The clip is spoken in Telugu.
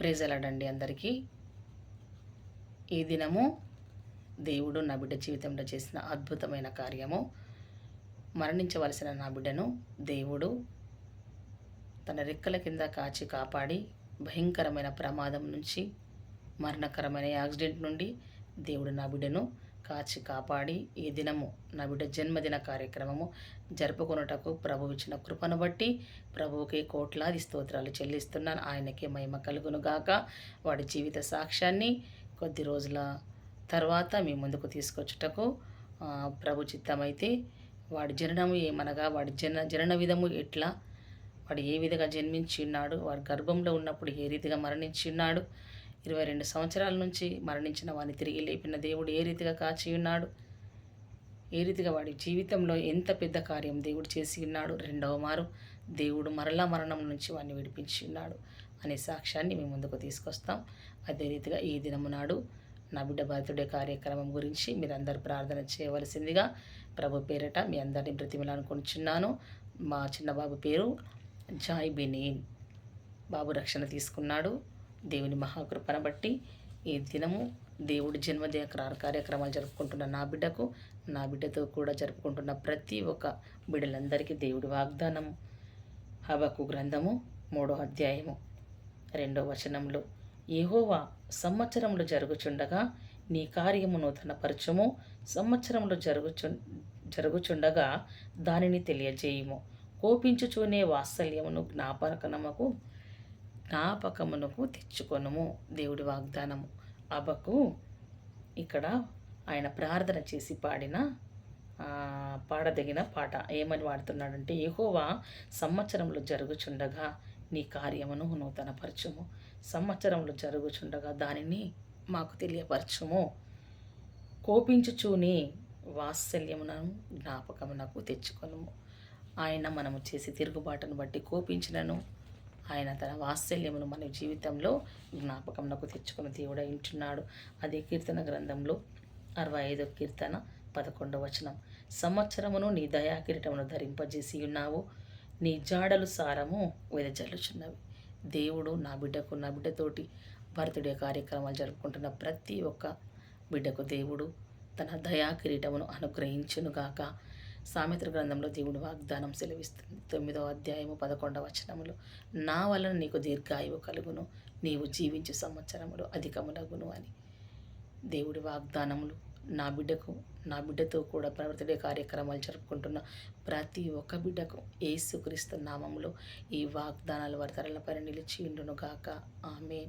ప్రేజలాడండి అందరికీ? ఈ దినము దేవుడు నా బిడ్డ జీవితంలో చేసిన అద్భుతమైన కార్యము. మరణించవలసిన నా బిడ్డను దేవుడు తన రెక్కల కింద కాచి కాపాడి భయంకరమైన ప్రమాదం నుంచి మరణకరమైన యాక్సిడెంట్ నుండి దేవుడు నా బిడ్డను కాచి కాపాడి ఈ దినము నా బిడ్డ జన్మదిన కార్యక్రమము జరుపుకొనుటకు ప్రభు ఇచ్చిన కృపను బట్టి ప్రభువుకి కోట్లాది స్తోత్రాలు చెల్లిస్తున్నాను. ఆయనకే మహిమ కలుగును గాక వాడి జీవిత సాక్ష్యాన్ని కొద్ది రోజుల తర్వాత మీ ముందుకు తీసుకొచ్చుటకు ప్రభు చిత్తమైతే వాడి జననము ఏమనగా వాడి జన జనన విధము ఎట్లా వాడు ఏ విధంగా జన్మించి ఉన్నాడు వాడి గర్భంలో ఉన్నప్పుడు ఏ రీతిగా మరణించి ఉన్నాడు ఇరవై రెండు సంవత్సరాల నుంచి మరణించిన వాడిని తిరిగి లేపిన దేవుడు ఏ రీతిగా కాచి ఉన్నాడు? ఏ రీతిగా వాడి జీవితంలో ఎంత పెద్ద కార్యం దేవుడు చేసి ఉన్నాడు? రెండవ మారు దేవుడు మరలా మరణం నుంచి వాడిని విడిపించి ఉన్నాడు అనే సాక్ష్యాన్ని మేము ముందుకు తీసుకొస్తాం. అదే రీతిగా ఈ దినము నాడు నా బిడ్డ బర్త్డే కార్యక్రమం గురించి మీరందరూ ప్రార్థన చేయవలసిందిగా ప్రభు పేరట మీ అందరిని బ్రతిమలానుకుంటున్నాను మా చిన్న బాబు పేరు జాయ్ బినీన్ బాబు రక్షణ తీసుకున్నాడు. దేవుని మహాకృపను బట్టి ఈ దినము దేవుడి జన్మదిన కార్యక్రమాలు జరుపుకుంటున్న నా బిడ్డకు నా బిడ్డతో కూడా జరుపుకుంటున్న ప్రతి ఒక్క బిడ్డలందరికీ దేవుడి వాగ్దానం. హబకు గ్రంథము మూడో అధ్యాయము రెండో వచనంలో ఏహోవా సంవత్సరంలో జరుగుచుండగా నీ కార్యము నూతనపరచము. సంవత్సరంలో జరుగుచు జరుగుచుండగా దానిని తెలియజేయము. కోపించుచూనే వాత్సల్యమును జ్ఞాపకనముకు జ్ఞాపకమునకు తెచ్చుకొనుము దేవుడి వాగ్దానము. అబకు ఇక్కడ ఆయన ప్రార్థన చేసి పాడిన పాడదగిన పాట ఏమని వాడుతున్నాడంటే ఏహోవా సంవత్సరంలో జరుగుచుండగా నీ కార్యమును నూతనపరచుము. సంవత్సరంలో జరుగుచుండగా దానిని మాకు తెలియపరచుము. కోపించుచూని వాత్సల్యమునను జ్ఞాపకమునకు తెచ్చుకొనుము. ఆయన మనము చేసి తిరుగుబాటును బట్టి కోపించినను. ఆయన తన వాత్సల్యమును మన జీవితంలో జ్ఞాపకమునకు తెచ్చుకుని దేవుడు ఇంటున్నాడు. అదే కీర్తన గ్రంథంలో అరవై ఐదో కీర్తన పదకొండవ వచనం. సంవత్సరమును నీ దయా కిరీటమును ధరింపజేసి ఉన్నావు. నీ జాడలు సారము వెదజల్లుచున్నవి. దేవుడు నా బిడ్డకు నా బిడ్డతోటి బర్త్డే కార్యక్రమాలు జరుపుకుంటున్న ప్రతి ఒక్క బిడ్డకు దేవుడు తన దయా కిరీటమును అనుగ్రహించునుగాక. సామెత్ర గ్రంథంలో దేవుడు వాగ్దానం సెలవిస్తుంది. తొమ్మిదవ అధ్యాయము పదకొండవ వచనములు నా వలన నీకు దీర్ఘాయువు కలుగును నీవు జీవించు సంవత్సరములు అధికములగును అని. దేవుడి వాగ్దానములు నా బిడ్డకు నా బిడ్డతో కూడా బర్త్డే కార్యక్రమాలు జరుపుకుంటున్న ప్రతి ఒక్క బిడ్డకు ఏసుక్రీస్తు నామములో ఈ వాగ్దానాలు వరతరలపై నిలిచి ఉండునుగాక. ఆమె